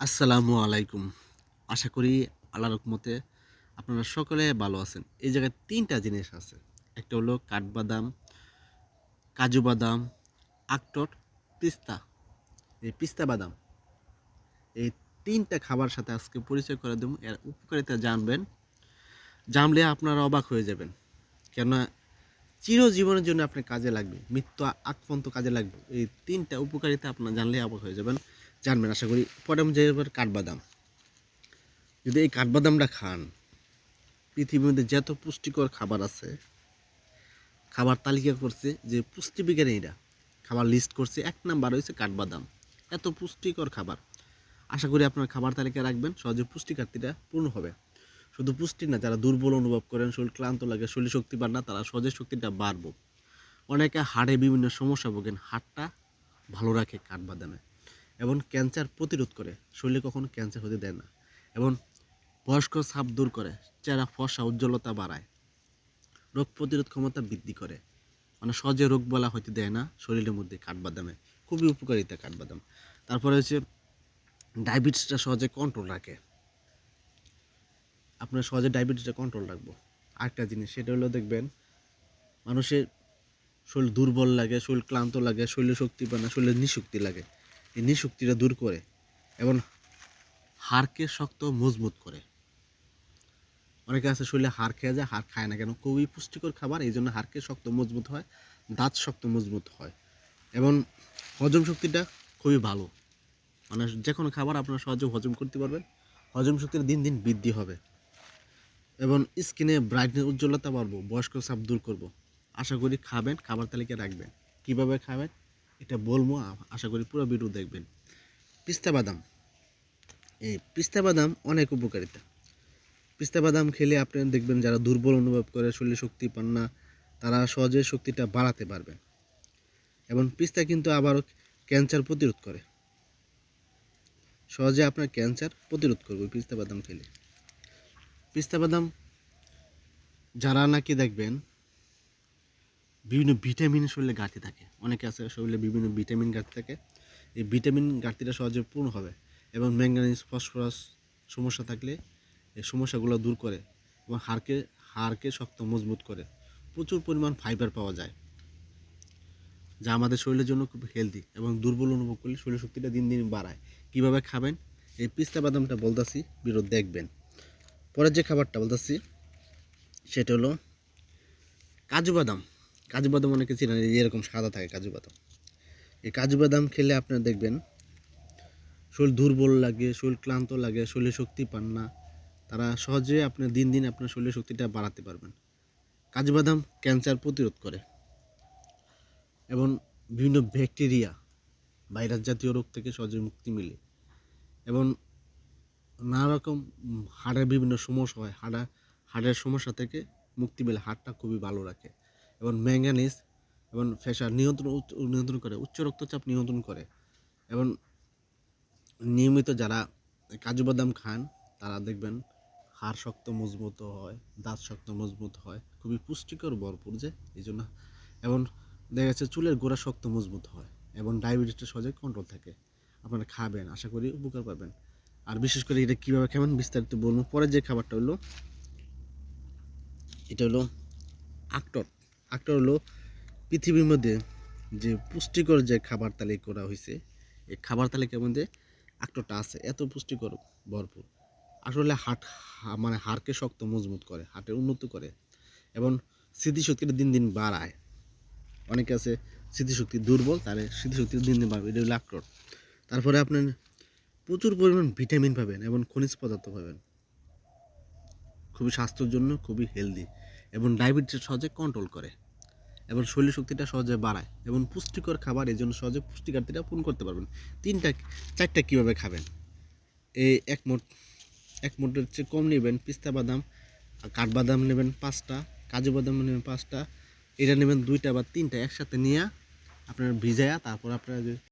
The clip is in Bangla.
আসসালামু আলাইকুম। আশা করি আল্লাহ রকমতে আপনারা সকলে ভালো আছেন। এই জায়গায় তিনটা জিনিস আছে। একটা হলো কাঠবাদাম, কাজু বাদাম আখটট পিস্তা। এই পিস্তা বাদাম, এই তিনটা খাবার সাথে আজকে পরিচয় করে দেবো। এর উপকারিতা জানবেন। জানলে আপনারা অবাক হয়ে যাবেন। কেননা চিরজীবনের জন্য আপনার কাজে লাগবে, মৃত্যু আগ পর্যন্ত কাজে লাগবে। এই তিনটা উপকারিতা আপনার জানলে অবাক হয়ে যাবেন। জানবেন, আশা করি। পরে যাই এবার কাঠবাদাম। যদি এই কাঠবাদামটা খান, পৃথিবীর মধ্যে যত পুষ্টিকর খাবার আছে, খাবার তালিকা করছে যে পুষ্টিবিজ্ঞানীরা খাবার লিস্ট করছে, এক নাম্বার হয়েছে কাঠবাদাম। এত পুষ্টিকর খাবার। আশা করি আপনার খাবার তালিকা রাখবেন, সহজে পুষ্টি ঘাটতিটা পূর্ণ হবে। শুধু পুষ্টি না, যারা দুর্বল অনুভব করেন, শরীর ক্লান্ত লাগে, শরীর শক্তি বাড় না, তারা সহজে শক্তিটা বাড়বো। অনেকে হাড়ে বিভিন্ন সমস্যা ভোগেন, হাড়টা ভালো রাখে কাঠবাদামে। এবং ক্যান্সার প্রতিরোধ করে। শরীরে কখনো ক্যান্সার হতে দেয় না। এবং বয়স্ক ছাপ দূর করে, চেহারা ফসা উজ্জ্বলতা বাড়ায়। রোগ প্রতিরোধ ক্ষমতা বৃদ্ধি করে। মানে সহজে রোগ বলা হইতে দেয় না, শরীরের মধ্যে কাঠবাদামে খুবই উপকারিতা কাঠবাদাম তারপরে হচ্ছে, ডায়াবেটিসটা সহজে কন্ট্রোল রাখে। আপনার সহজে ডায়াবেটিসটা কন্ট্রোল রাখব। আরেকটা জিনিস, সেটা হলো দেখবেন, মানুষের শরীর দুর্বল লাগে, শরীর ক্লান্ত লাগে, শরীরে শক্তি পায় না, শরীরে নিশক্তি লাগে। এই নিশক্তিটা দূর করে এবং হাড়কে শক্ত মজবুত করে। অনেকে আছে শরীরে হাড় খেয়ে যায়, হাড় খায় না কেন? খুবই পুষ্টিকর খাবার, এই জন্য হাড়কে শক্ত মজবুত হয়, দাঁত শক্ত মজবুত হয় এবং হজম শক্তিটা খুবই ভালো। মানে যে কোনো খাবার আপনারা সহজে হজম করতে পারবেন, হজম শক্তির দিন দিন বৃদ্ধি হবে এবং স্কিনে ব্রাইটনেস উজ্জ্বলতা বাড়বো, বয়স্ক চাপ দূর করব। আশা করি খাবেন, খাবার তালিকা রাখবেন। কীভাবে খাবেন? এটা বলব আশা করি পুরো ভিডিও দেখবেন। পিস্তা বাদাম। এই পিস্তা বাদাম অনেক উপকারিতা। পিস্তা বাদাম খেলে আপনি দেখবেন যারা দুর্বল অনুভব করে, শরীরে শক্তি পান না, তারা সহজে শক্তিটা বাড়াতে পারবেন এবং পিস্তা কিন্তু আবারও ক্যান্সার প্রতিরোধ করে। সহজে আপনার ক্যান্সার প্রতিরোধ করবে পিস্তা বাদাম খেলে। পিস্তা বাদাম যারা নাকি দেখবেন বিভিন্ন ভিটামিন শরীরে ঘাটতি থাকে। অনেকে আছে শরীরে বিভিন্ন ভিটামিন ঘাটতি থাকে। এই ভিটামিন ঘাটতিটা সহজে পূর্ণ হবে এবং ম্যাঙ্গানিজ ফসফরাস সমস্যা থাকলে এই সমস্যাগুলো দূর করে এবং হাড়কে হাড়কে শক্ত, মজবুত করে। প্রচুর পরিমাণ ফাইবার পাওয়া যায়, যা আমাদের শরীরের জন্য খুব হেলদি এবং দুর্বল অনুভব করলে শরীর শক্তিটা দিন দিন বাড়ায়। কীভাবে খাবেন? এই পিস্তা বাদামটা বলতাছি, বিরোধ দেখবেন। পরের যে খাবারটা বলতেছি, সেটা হলো কাজু বাদাম। কাজু বাদাম অনেকে চিনেন এরকম সাদা থাকে কাজু বাদাম। এই কাজু বাদাম খেলে আপনারা দেখবেন, শরীর দুর্বল লাগে, শরীর ক্লান্ত লাগে, শরীরে শক্তি পান না। তারা সহজে আপনার দিন দিন আপনার শরীরের শক্তিটা বাড়াতে পারবেন। কাজু বাদাম ক্যান্সার প্রতিরোধ করে এবং বিভিন্ন ব্যাকটেরিয়া, ভাইরাস জাতীয় রোগ থেকে সহজে মুক্তি মিলে। এবং নানা রকম হাড়ের বিভিন্ন সমস্যা হয়, হাড়া হাড়ের সমস্যা থেকে মুক্তি মেলে, হাড়টা খুবই ভালো রাখে। এবং ম্যাঙ্গানিজ এবং প্রেশার নিয়ন্ত্রণ নিয়ন্ত্রণ করে, উচ্চ রক্তচাপ নিয়ন্ত্রণ করে এবং নিয়মিত যারা কাজু বাদাম খান, তারা দেখবেন হাড় শক্ত মজবুত হয়, দাঁত শক্ত মজবুত হয়, খুবই পুষ্টিকর, ভরপুর যে, এই জন্য এবং দেখা যাচ্ছে চুলের গোড়া শক্ত মজবুত হয় এবং ডায়াবেটিসটা সহজে কন্ট্রোল থাকে। আপনারা খাবেন, আশা করি উপকার পাবেন। আর বিশেষ করে এটা কীভাবে খাবেন বিস্তারিত বলব। পরে যে খাবারটা হলো, এটা হলো আখটর আখটর হলো পৃথিবীর মধ্যে যে পুষ্টিকর যে খাবার তালিকা করা হয়েছে এই খাবার তালিকার মধ্যে আখটরটা আছে, এত পুষ্টিকর, ভরপুর। আসলে হাট মানে হাড়কে শক্ত, মজবুত করে হাটের উন্নত করে এবং স্মৃতিশক্তিটা দিন দিন বাড়ায়। অনেকে আছে স্মৃতিশক্তি দুর্বল, তাহলে স্মৃতিশক্তি দিন দিন বাড়বে, এটা হলো আখটর তারপরে আপনার প্রচুর পরিমাণ ভিটামিন পাবেন এবং খনিজ পদার্থ পাবেন। খুবই স্বাস্থ্যের জন্য খুবই হেলদি এবং ডায়াবেটিস সহজে কন্ট্রোল করে। এবং শরীর শক্তিটা সহজে বাড়ায় এবং পুষ্টিকর খাবার এই জন্য সহজে পুষ্টিকারটা পূরণ করতে পারবেন। তিনটা, চারটা কীভাবে খাবেন? এই এক মোট, এক মোটের চেয়ে কম নেবেন। পিস্তা বাদাম, কাঠবাদাম নেবেন পাঁচটা, কাজু বাদাম নেবেন পাঁচটা, এটা নেবেন দুইটা বা তিনটা একসাথে নিয়ে আপনার ভিজায়া তারপর আপনার যে